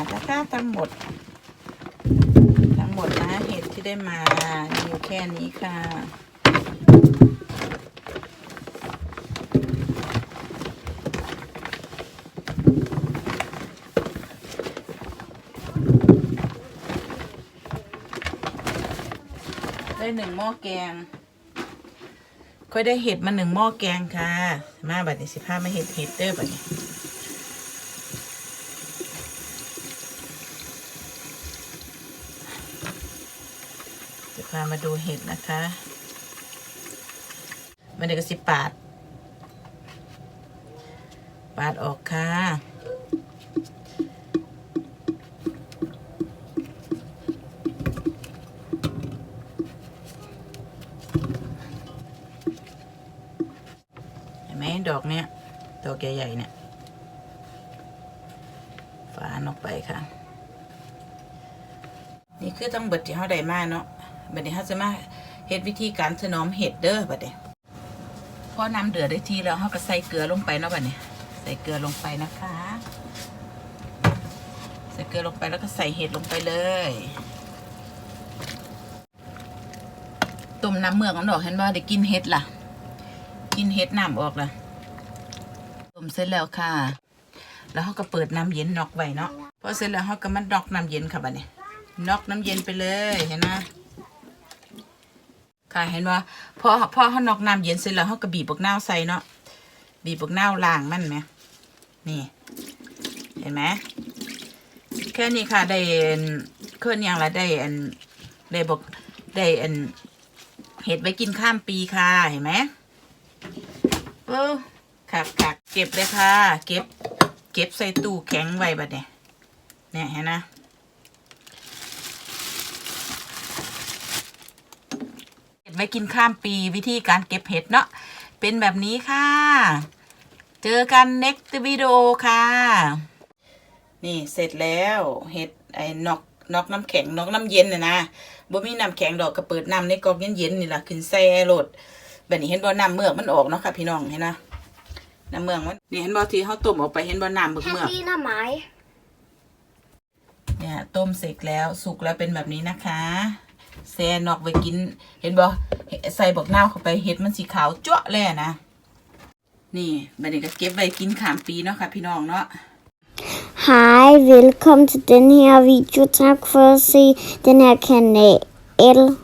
ทนะคะทั้งหมด ทั้งหมดนะเห็ดที่ได้มาอยู่แค่นี้ค่ะได้หนึ่งหม้อแกงก็ได้เห็ดมาหนึ่งหม้อแกงค่ะ มาบัดนี้สิพามาเห็ดเห็ดเด้อบัดนี้ จะพามาดูเห็ดนะคะมันเดี๋ยวก็สิปาด ปาดออกค่ะ เห็นไหมดอกเนี้ยดอกใหญ่ๆเนี่ยฝานออกไปค่ะ นี่คือทั้งเบิดที่เขาได้มาเนาะ บัดนี้เขาจะมาเฮ็ดวิธีการถนอมเห็ดเด้อบัดนี้พอน้ำเดือดได้ทีแล้วเขาก็ใส่เกลือลงไปเนาะบัดนี้ ใส่เกลือลงไปนะคะ ใส่เกลือลงไปแล้วก็ใส่เห็ดลงไปเลยต้มน้ำเมือกมันดอกเห็นว่าได้กินเห็ดล่ะ กินเห็ดน้ำออกล่ะต้มเสร็จแล้วค่ะ แล้วเขาก็เปิดน้ำเย็นนอกไว้เนาะพอเสร็จแล้วเขาก็มันนอกน้ำเย็นค่ะบัดนี้นอกน้ำเย็นไปเลยเห็นไหม ค่ะเห็นว่าพอพอเขานอกน้ำเย็นเสร็จแล้วเขาก็บีบบักนาวใส่เนาะบีบบักนาวล้างมันไหมนี่เห็นไหมแค่นี้ค่ะได้เคลื่อนย่างละได้อันได้บอกได้อันเห็ดไว้กินข้ามปีค่ะเห็นไหมเออคักคักเก็บเลยค่ะ เก็บ เก็บใส่ตู้แข็งไว้บัดเนี่ยเนี่ยเห็นนะ เก็บ ไว้กินข้ามปีวิธีการเก็บเห็ดเนาะเป็นแบบนี้ค่ะ เจอกัน next video ค่ะ นี่เสร็จแล้วเห็ดไอ้นอกนอกน้ำแข็งนอกน้ำเย็นน่ะนะบ่มีน้ำแข็งดอกก็เปิดน้ำในก๊อกเย็นๆนี่ล่ะขึ้นแซ่โลดแบบนี้เห็นบ่น้ำเมือกมันออกเนาะค่ะพี่น้องเห็นนะน้ำเมือกมันนี่เห็นบ่ที่เขาต้มออกไปเห็นบ่น้ำเมือกเมือก Fina mig. เนี่ยต้มเสร็จแล้วสุกแล้วเป็นแบบนี้นะคะ แซ่นอกไว้กิน เห็นบ่ใส่บอกนาวเข้าไปเห็ดมันสีขาวจ้วะเลยนะ นี่บัดนี้ก็เก็บไว้กินขามปีเนาะค่ะพี่น้องเนาะ Hej, velkommen til den her video. Tak for at se den her kanal.